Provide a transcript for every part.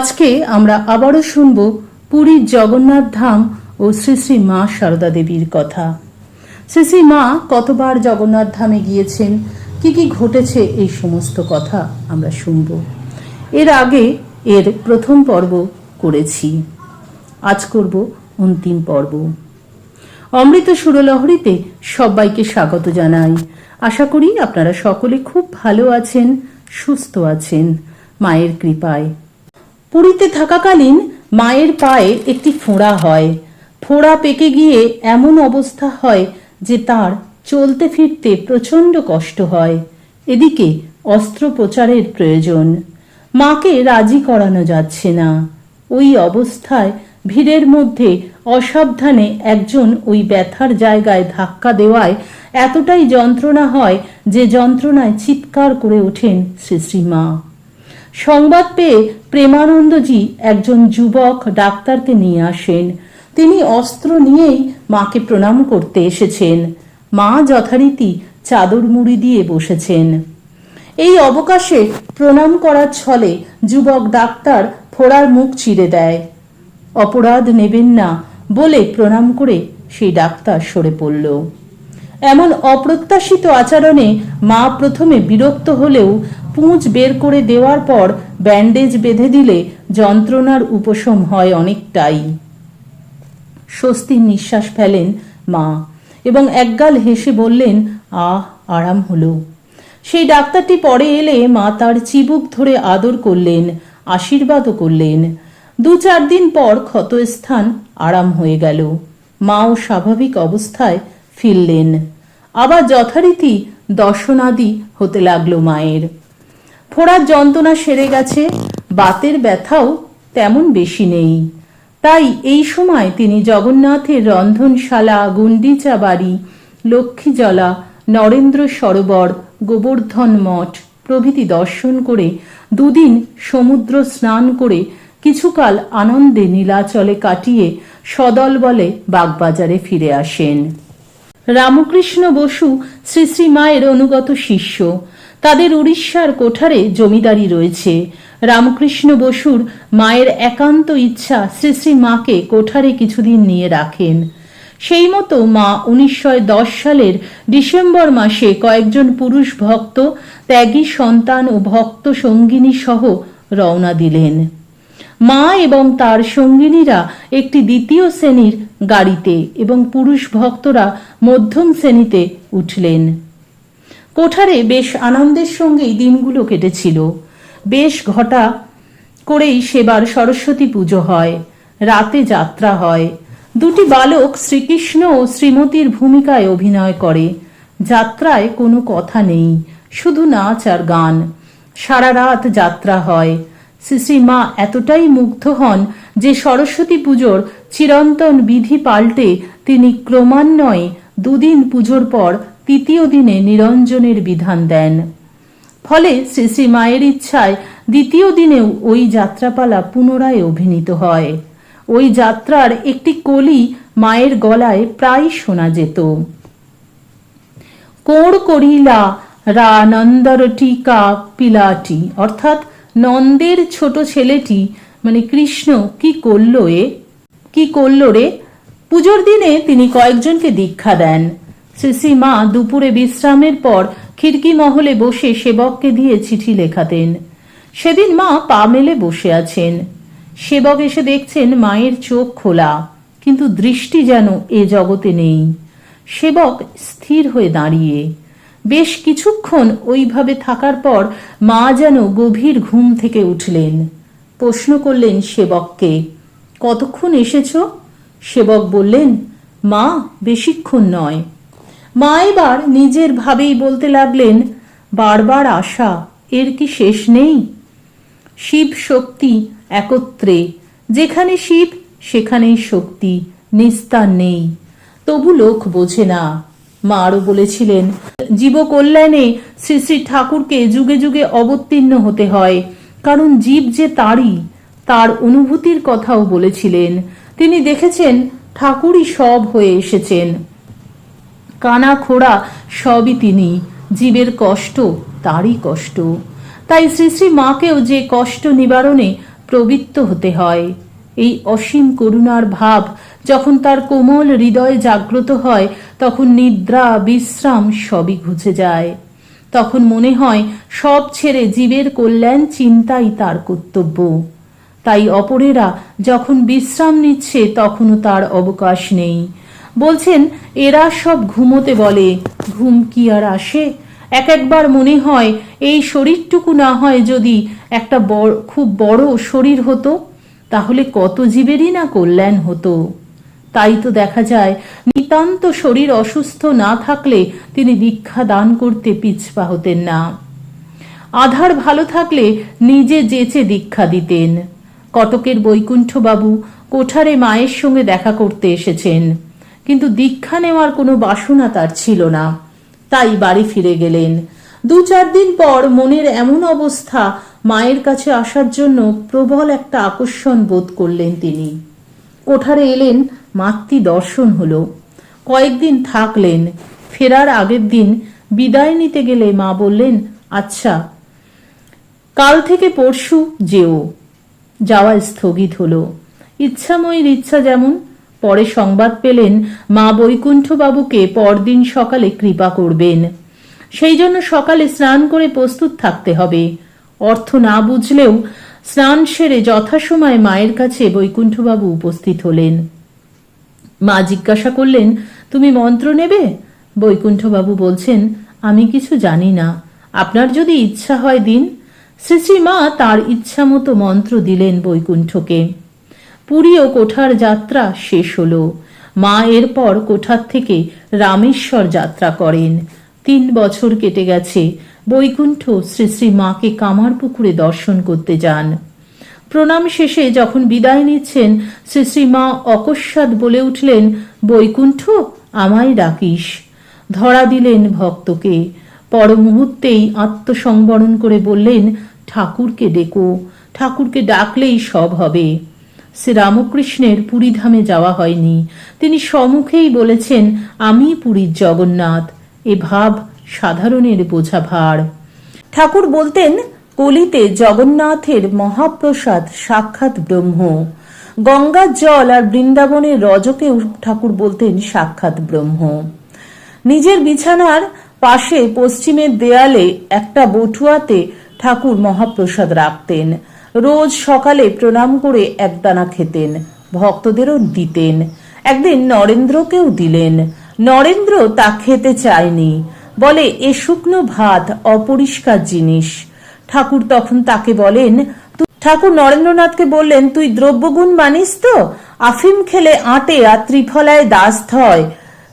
আজকে আমরা আবারও শুনব পুরীর জগন্নাথ ধাম ও শ্রী শ্রী মা সারদা দেবীর কথা। শ্রী শ্রী মা কতবার জগন্নাথ ধামে গিয়েছেন? কি কি ঘটেছে? এই সমস্ত কথা আমরা শুনব। এর আগে এর প্রথম পর্ব করেছি। আজ করব অন্তিম পর্ব। অমৃত সুরলহরীতে সবাইকে স্বাগত জানাই। আশা করি আপনারা সকলে খুব ভালো আছেন, সুস্থ আছেন, মায়ের কৃপায়। পুরীতে থাকাকালীন মায়ের পায়ে একটি ফোঁড়া হয়। ফোঁড়া পেকে গিয়ে এমন অবস্থা হয় যে তার চলতে ফিরতে প্রচণ্ড কষ্ট হয়। এদিকে অস্ত্রোপচারের প্রয়োজন। মাকে রাজি করানো যাচ্ছে না। ওই অবস্থায় ভিড়ের মধ্যে অসাবধানে একজন ওই ব্যথার জায়গায় ধাক্কা দেওয়ায় এতটাই যন্ত্রণা হয় যে যন্ত্রণায় চিৎকার করে ওঠেন শ্রী শ্রী মা। সংবাদ পেয়ে প্রেমানন্দজি একজন যুবক ডাক্তারকে নিয়ে আসেন। তিনি অস্ত্র নিয়েই মাকে প্রণাম করতে এসেছেন। মা যথারীতি চাদর মুড়ি দিয়ে বসেছেন। এই অবকাশে প্রণাম করার ছলে যুবক ডাক্তার ফোড়ার মুখ চিরে দেয়। অপরাধ নেবেন না বলে প্রণাম করে সেই ডাক্তার সরে পড়ল। এমন অপ্রত্যাশিত আচরণে মা প্রথমে বিরক্ত হলেও পুঁজ বের করে দেওয়ার পর ব্যান্ডেজ বেঁধে দিলে যন্ত্রণার উপশম হয় অনেকটাই। স্বস্তির নিঃশ্বাস ফেলেন মা এবং একগাল হেসে বললেন, আহ, আরাম হলো। সেই ডাক্তারটি পরে এলে মা তার চিবুক ধরে আদর করলেন, আশীর্বাদও করলেন। দু চার দিন পর ক্ষতস্থান আরাম হয়ে গেল। মাও স্বাভাবিক অবস্থায় ফিরলেন। আবার যথারীতি দর্শনাদি হতে লাগল মায়ের। ফোড়ার যন্ত্রণা সেরে গেছে, বাতের ব্যথাও তেমন বেশি নেই। তাই এই সময় তিনি জগন্নাথের রন্ধনশালা গুন্ডিচা বাড়ি লক্ষ্মীজলা, নরেন্দ্র সরোবর, গোবর্ধন মঠ প্রভৃতি দর্শন করে দুদিন সমুদ্র স্নান করে কিছুকাল আনন্দে নীলাচলে কাটিয়ে সদল বলে বাগবাজারে ফিরে আসেন। রামকৃষ্ণ বসু শ্রী শ্রী মায়ের অনুগত শিষ্য। তাদের উড়িষ্যার কোঠারে জমিদারি রয়েছে। রামকৃষ্ণ বসুর মায়ের একান্ত ইচ্ছা শ্রী শ্রী মাকে কোঠারে কিছুদিন নিয়ে রাখেন। সেই মতো মা উনিশশো দশ সালের ডিসেম্বর মাসে কয়েকজন পুরুষ ভক্ত, ত্যাগী সন্তান ও ভক্ত সঙ্গিনী সহ রওনা দিলেন। মা এবং তার সঙ্গিনীরা একটি দ্বিতীয় শ্রেণির গাড়িতে এবং পুরুষ ভক্তরা মধ্যম শ্রেণীতে উঠলেন। কোঠারে বেশ আনন্দের সঙ্গেই দিনগুলো কেটেছিল। বেশ ঘটা করেই সেবার সরস্বতী পুজো হয়, রাতে যাত্রা হয়। দুটি বালক শ্রীকৃষ্ণ ও শ্রীমতীর ভূমিকায় অভিনয় করে। যাত্রায় কোনো কথা নেই, শুধু নাচ আর গান। সারা রাত যাত্রা হয়। শ্রী মা এতটাই মুগ্ধ হন যে সরস্বতী পুজোর চিরন্তন বিধি পাল্টে তিনি ক্রমান্বয়ে দুদিন পুজোর পর তৃতীয় দিনে নিরঞ্জনের বিধান দেন। ফলে শ্রী শ্রী মায়ের ইচ্ছায় দ্বিতীয় দিনেও ওই যাত্রাপালা পুনরায় অভিনীত হয়। ওই যাত্রার একটি কলি মায়ের গলায় প্রায় শোনা যেত। কোড় করিলা রা নন্দরটিকা পিলাটি, অর্থাৎ নন্দের ছোট ছেলেটি মানে কৃষ্ণ, কি করল এ? কি করল রে? পুজোর দিনে তিনি কয়েকজনকে দীক্ষা দেন। শ্রী শ্রী মা দুপুরে বিশ্রামের পর খিড়কি মহলে বসে সেবককে দিয়ে চিঠি লেখাতেন। সেদিন মা পা মেলে বসে আছেন। সেবক এসে দেখছেন মায়ের চোখ খোলা, কিন্তু দৃষ্টি যেন এ জগতে নেই। সেবক স্থির হয়ে দাঁড়িয়ে। বেশ কিছুক্ষণ ওইভাবে থাকার পর মা যেন গভীর ঘুম থেকে উঠলেন। প্রশ্ন করলেন সেবককে, কতক্ষণ এসেছ? সেবক বললেন, মা, বেশিক্ষণ নয়। মা এবার নিজের ভাবেই বলতে লাগলেন, বারবার আশা, এর কি শেষ নেই? শিব শক্তি একত্রে, যেখানে শিব, সেখানেই শক্তি, নিস্তার নেই। তবু লোক বোঝে না। মা আরও বলেছিলেন জীব কল্যাণে শ্রী শ্রী ঠাকুরকে যুগে যুগে অবতীর্ণ হতে হয়, কারণ জীব যে তারই, তার অনুভূতির কথাও বলেছিলেন। তিনি দেখেছেন, ঠাকুরই সব হয়ে এসেছেন। কানা খোড়া সবই তিনি। জীবের কষ্ট, তারই কষ্ট। তাই শ্রী শ্রী মাকেও যে কষ্ট নিবারণে প্রবৃত্ত হতে হয়। এই অসীম করুণার ভাব যখন তার কোমল হৃদয়ে জাগ্রত হয়, তখন নিদ্রা, বিশ্রাম সবই ঘুচে যায়। তখন মনে হয় সব ছেড়ে জীবের কল্যাণ চিন্তাই তার কর্তব্য। তাই অপরেরা যখন বিশ্রাম নিচ্ছে, তখনও তার অবকাশ নেই। বলছেন, এরা সব ঘুমোতে বলে, ঘুম কি আর আসে? এক একবার মনে হয়, এই শরীরটুকু না হয় যদি একটা বড়, খুব বড় শরীর হতো, তাহলে কত জীবেরই না কল্যাণ হতো? তাই তো দেখা যায়, নিতান্ত শরীর অসুস্থ না থাকলে তিনি দীক্ষা দান করতে পিছপা হতেন না। আধার ভালো থাকলে নিজে যেচে দীক্ষা দিতেন। কটকের বৈকুণ্ঠবাবু কোঠারে মায়ের সঙ্গে দেখা করতে এসেছেন। কিন্তু দীক্ষা নেওয়ার কোনো বাসনা তার ছিল না। তাই বাড়ি ফিরে গেলেন। দু চার দিন পর মনের এমন অবস্থা মায়ের কাছে আসার জন্য প্রবল একটা আকর্ষণ বোধ করলেন তিনি। কোঠারে এলেন, মাতৃ দর্শন হলো। কয়েকদিন থাকলেন, ফেরার আগের দিন বিদায় নিতে গেলে মা বললেন আচ্ছা কাল থেকে পরশু যেও। যাওয়া স্থগিত হলো। ইচ্ছাময়ীর ইচ্ছা যেমন পরে সংবাদ পেলেন মা বৈকুণ্ঠবাবুকে পরদিন সকালে কৃপা করবেন। সেই জন্য সকালে স্নান করে প্রস্তুত থাকতে হবে। অর্থ না বুঝলেও স্নান সেরে যথাসময়ে মায়ের কাছে বৈকুণ্ঠবাবু উপস্থিত হলেন। মা জিজ্ঞাসা করলেন, তুমি মন্ত্র নেবে? বৈকুণ্ঠবাবু বলছেন, আমি কিছু জানি না। আপনার যদি ইচ্ছা হয় দিন। শ্রী মা, তার ইচ্ছা মতো মন্ত্র দিলেন বৈকুণ্ঠকে। পুরী ও কোঠার যাত্রা শেষ হল। মা এরপর কোঠার থেকে রামেশ্বর যাত্রা করেন। তিন বছর কেটে গেছে। বৈকুণ্ঠ শ্রী শ্রী মাকে কামার পুকুরে দর্শন করতে যান। প্রণাম শেষে যখন বিদায় নিচ্ছেন, শ্রী শ্রী মা অকস্মাৎ বলে উঠলেন, বৈকুণ্ঠ, আমায় ডাকিস। ধরা দিলেন ভক্তকে। পর মুহূর্তেই আত্মসংবরণ করে বললেন, ঠাকুরকে ডেকো। ঠাকুরকে ডাকলেই সব হবে। শ্রীরামকৃষ্ণের পুরীধামে যাওয়া হয়নি। তিনি সম্মুখেই বলেছেন, আমি পুরীর জগন্নাথ। এ ভাব সাধারণের বোঝা ভার ঠাকুর বলতেন কলিতে জগন্নাথের মহাপ্রসাদ সাক্ষাৎ ব্রহ্ম। গঙ্গার জল আর বৃন্দাবনের রজকেও ঠাকুর বলতেন সাক্ষাৎ ব্রহ্ম। নিজের বিছানার পাশে পশ্চিমের দেয়ালে একটা বটুয়াতে ঠাকুর মহাপ্রসাদ রাখতেন। রোজ সকালে প্রণাম করে একদানা খেতেন। ভক্তদেরও দিতেন। একদিন নরেন্দ্রকেও দিলেন। নরেন্দ্র তা খেতে চায়নি। বলে, এ শুকনো ভাত অপরিষ্কার জিনিস। ঠাকুর তখন তাকে বলেন ঠাকুর নরেন্দ্রনাথকে বললেন, তুই দ্রব্যগুণ মানিস তো? আফিম খেলে আটে আর ত্রিফলায় দাস হয়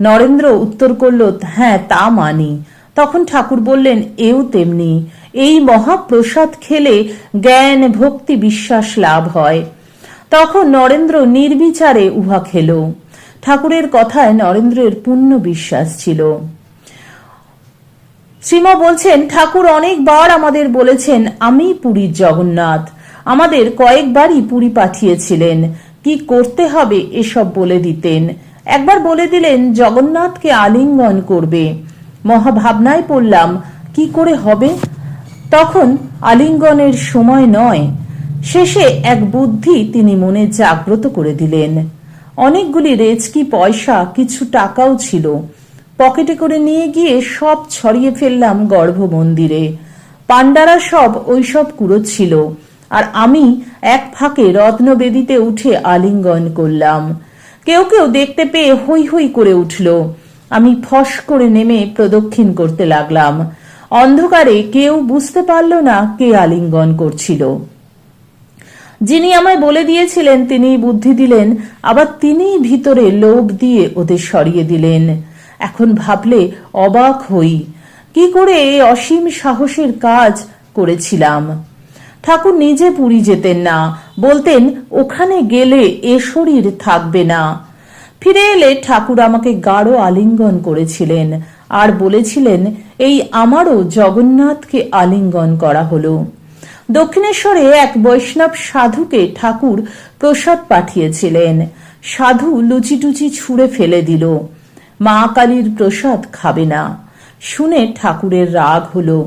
নরেন্দ্র উত্তর করল হ্যাঁ তা মানি। তখন ঠাকুর বললেন, এও তেমনি। এই মহাপ্রসাদ খেলে জ্ঞান, ভক্তি, বিশ্বাস লাভ হয়। তখন নরেন্দ্র নির্বিচারে উহা খেল। ঠাকুরের কথায় নরেন্দ্রের পূর্ণ বিশ্বাস ছিল। শ্রীমা বলছেন, ঠাকুর অনেকবার আমাদের বলেছেন, আমি পুরীর জগন্নাথ। আমাদের কয়েকবারই পুরী পাঠিয়েছিলেন। কি করতে হবে এসব বলে দিতেন। একবার বলে দিলেন, জগন্নাথকে আলিঙ্গন করবে। মহাভাবনায় পড়লাম, কি করে হবে? তখন আলিঙ্গনের সময় নয়, শেষে এক বুদ্ধি তিনি মনে জাগ্রত করে দিলেন। অনেকগুলি রেচকি পয়সা, কিছু টাকাও ছিল। পকেটে করে নিয়ে গিয়ে সব ছড়িয়ে ফেললাম গর্ভ মন্দিরে পাণ্ডারা সব ওইসব কুড়োচ্ছিল আর আমি এক ফাঁকে রত্নবেদিতে উঠে আলিঙ্গন করলাম। কেউ কেউ দেখতে পেয়ে হই হই করে উঠল। আমি ফস করে নেমে প্রদক্ষিণ করতে লাগলাম। অন্ধকারে কেউ বুঝতে পারল না কে আলিঙ্গন করছিল। যিনি আমায় বলে দিয়েছিলেন তিনি বুদ্ধি দিলেন, আবার তিনিই ভিতরে লোভ দিয়ে ওদের সরিয়ে দিলেন। এখন ভাবলে অবাক হই, কি করে এই অসীম সাহসের কাজ করেছিলাম। ঠাকুর নিজে পুরী যেতেন না, বলতেন, ওখানে গেলে এ শরীর থাকবে না। ফিরে এলে ঠাকুর আমাকে গাঢ় আলিঙ্গন করেছিলেন আর বলেছিলেন, এই আমারও জগন্নাথকে আলিঙ্গন করা হলো। দক্ষিণেশ্বরে এক বৈষ্ণব সাধুকে ঠাকুর প্রসাদ পাঠিয়েছিলেন। সাধু লুচি টুচি ছুঁড়ে ফেলে দিল। মা কালীর প্রসাদ খাবে না। শুনে ঠাকুরের রাগ হলো।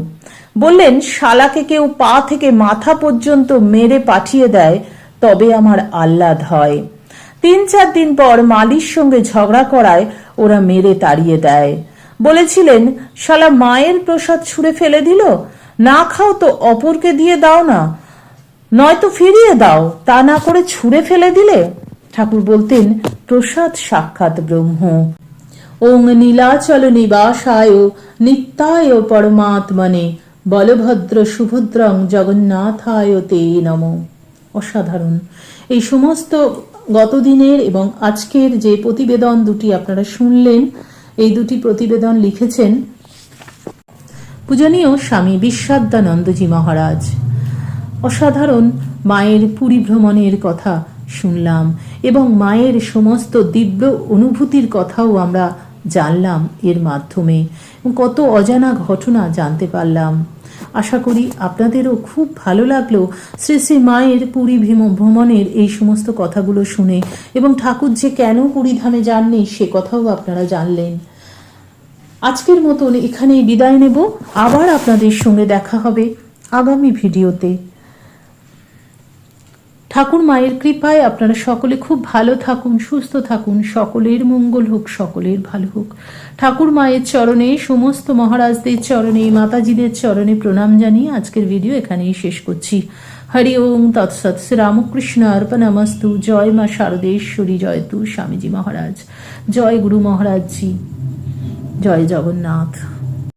বললেন, শালাকে কেউ পা থেকে মাথা পর্যন্ত মেরে পাঠিয়ে দেয়, তবে আমার আহ্লাদ হয়। তিন চার দিন পর মালির সঙ্গে ঝগড়া করায় ওরা মেরে তাড়িয়ে দেয়। বলেছিলেন, শালা মায়ের প্রসাদ ছুঁড়ে ফেলে দিল? না খাও তো অপরকে দিয়ে দাও না। নয়তো ফিরিয়ে দাও, তা না করে ছুঁড়ে ফেলে দিলে? ঠাকুর বলতেন, প্রসাদ সাক্ষাৎ ব্রহ্ম। ওং নীলাচল নিবাসায় নিত্যায় পরমাত্মনে বলভদ্র সুভদ্রং জগন্নাথায় তে নম। অসাধারণ। এই সমস্ত গতদিনের এবং আজকের যে প্রতিবেদন দুটি আপনারা শুনলেন, এই দুটি প্রতিবেদন লিখেছেন পূজনীয় স্বামী বিশ্বাদ্যানন্দজি মহারাজ। অসাধারণ মায়ের পুরী ভ্রমণের কথা শুনলাম এবং মায়ের সমস্ত দিব্য অনুভূতির কথাও আমরা জানলাম এর মাধ্যমে। কত অজানা ঘটনা জানতে পারলাম। আশা করি আপনাদেরও খুব ভালো লাগল শ্রী শ্রী মায়ের পুরী ভীম ভ্রমণের এই সমস্ত কথাগুলো শুনে এবং ঠাকুর যে কেন পুরীধামে যাননি সে কথাও আপনারা জানলেন। আজকের মতন এখানেই বিদায় নেব। আবার আপনাদের সঙ্গে দেখা হবে আগামী ভিডিওতে। ঠাকুর মায়ের কৃপায় আপনারা সকলে খুব ভালো থাকুন, সুস্থ থাকুন। সকলের মঙ্গল হোক, সকলের ভালো হোক। ঠাকুর মায়ের চরণে, সমস্ত মহারাজদের চরণে, মাতাজিদের চরণে প্রণাম জানিয়ে আজকের ভিডিও এখানেই শেষ করছি। হরি ওম, তৎসৎ শ্রী রামকৃষ্ণ অর্পণমস্তু জয় মা শারদেশ্বরী, জয় তু স্বামীজি মহারাজ। জয় গুরু মহারাজজি। জয় জগন্নাথ।